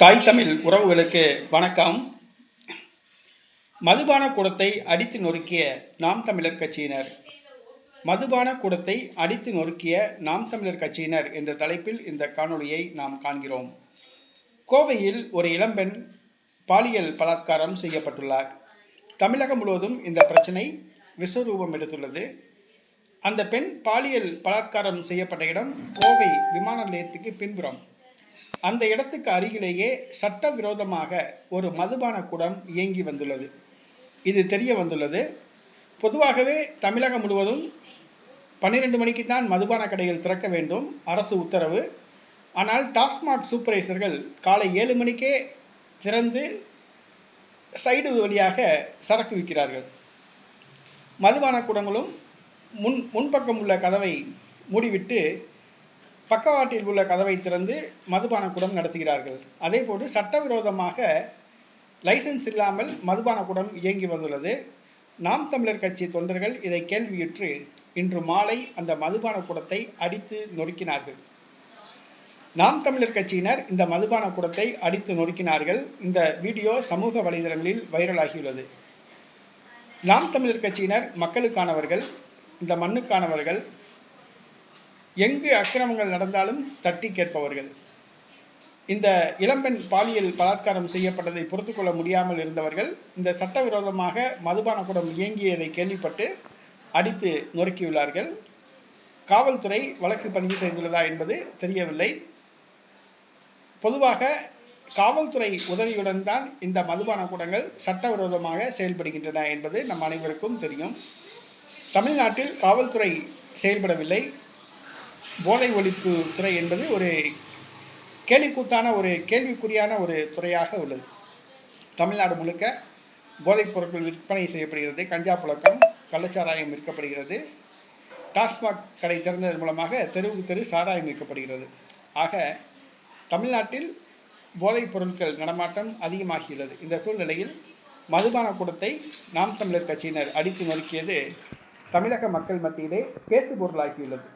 தாய் தமிழ் உறவுகளுக்கு வணக்கம். மதுபான கூடத்தை அடித்து நொறுக்கிய நாம் தமிழர் கட்சியினர். மதுபான கூடத்தை அடித்து நொறுக்கிய நாம் தமிழர் கட்சியினர் என்ற தலைப்பில் இந்த காணொளியை நாம் காண்கிறோம். கோவையில் ஒரு இளம்பெண் பாலியல் பலாத்காரம் செய்யப்பட்டுள்ளார். தமிழகம் முழுவதும் இந்த பிரச்சனை விஸ்வரூபம் எடுத்துள்ளது. அந்த பெண் பாலியல் பலாத்காரம் செய்யப்பட்ட இடம் கோவை விமான நிலையத்துக்கு பின்புறம். அந்த இடத்துக்கு அருகிலேயே சட்டவிரோதமாக ஒரு மதுபான குடம் இயங்கி வந்துள்ளது. இது தெரிய வந்துள்ளது. பொதுவாகவே தமிழகம் முழுவதும் பன்னிரெண்டு மணிக்கு தான் மதுபான கடைகள் திறக்க வேண்டும். அரசு உத்தரவு. ஆனால் டாஸ்மாக் சூப்பர்வைசர்கள் காலை ஏழு மணிக்கே திறந்து சைடு வழியாக சரக்கு விற்கிறார்கள். மதுபான கூடங்களும் முன் முன்பக்கம் உள்ள கதவை மூடிவிட்டு பக்கவாட்டில் உள்ள கதவை திறந்து மதுபான கூடம் நடத்துகிறார்கள். அதேபோன்று சட்டவிரோதமாக லைசன்ஸ் இல்லாமல் மதுபான கூடம் இயங்கி வந்துள்ளது. நாம் தமிழர் கட்சி தொண்டர்கள் இதை கேள்வியுற்று இன்று மாலை அந்த மதுபான கூடத்தை அடித்து நொறுக்கினார்கள். நாம் தமிழர் கட்சியினர் இந்த மதுபான கூடத்தை அடித்து நொறுக்கினார்கள். இந்த வீடியோ சமூக வலைதளங்களில் வைரலாகியுள்ளது. நாம் தமிழர் கட்சியினர் மக்களுக்கானவர்கள் இந்த மண்ணுக்கானவர்கள் எங்கு அக்கிரமங்கள் நடந்தாலும் தட்டி கேட்பவர்கள். இந்த இளம்பெண் பாலியல் பலாத்காரம் செய்யப்பட்டதை பொறுத்துக்கொள்ள முடியாமல் இருந்தவர்கள் இந்த சட்டவிரோதமாக மதுபானக்கூடம் இயங்கியதை கேள்விப்பட்டு அடித்து நொறுக்கியுள்ளார்கள். காவல்துறை வழக்கு பதிவு செய்துள்ளதா என்பது தெரியவில்லை. பொதுவாக காவல்துறை உதவியுடன் தான் இந்த மதுபான கூடங்கள் சட்டவிரோதமாக செயல்படுகின்றன என்பது நம் அனைவருக்கும் தெரியும். தமிழ்நாட்டில் காவல்துறை செயல்படவில்லை. போதை ஒழிப்பு துறை என்பது ஒரு கேலிக்கூத்தான ஒரு கேள்விக்குறியான ஒரு துறையாக உள்ளது. தமிழ்நாடு முழுக்க போதைப் பொருட்கள் விற்பனை செய்யப்படுகிறது. கஞ்சா புழக்கம் கள்ளச்சாராயம் விற்கப்படுகிறது. டாஸ்மாக் கடை திறந்ததன் மூலமாக தெருவுக்கு தெரு சாராயம் விற்கப்படுகிறது. ஆக தமிழ்நாட்டில் போதைப் பொருட்கள் நடமாட்டம் அதிகமாகியுள்ளது. இந்த சூழ்நிலையில் மதுபான கூடத்தை நாம் தமிழர் கட்சியினர் அடித்து நொறுக்கியது தமிழக மக்கள் மத்தியிலே பேசு பொருளாகியுள்ளது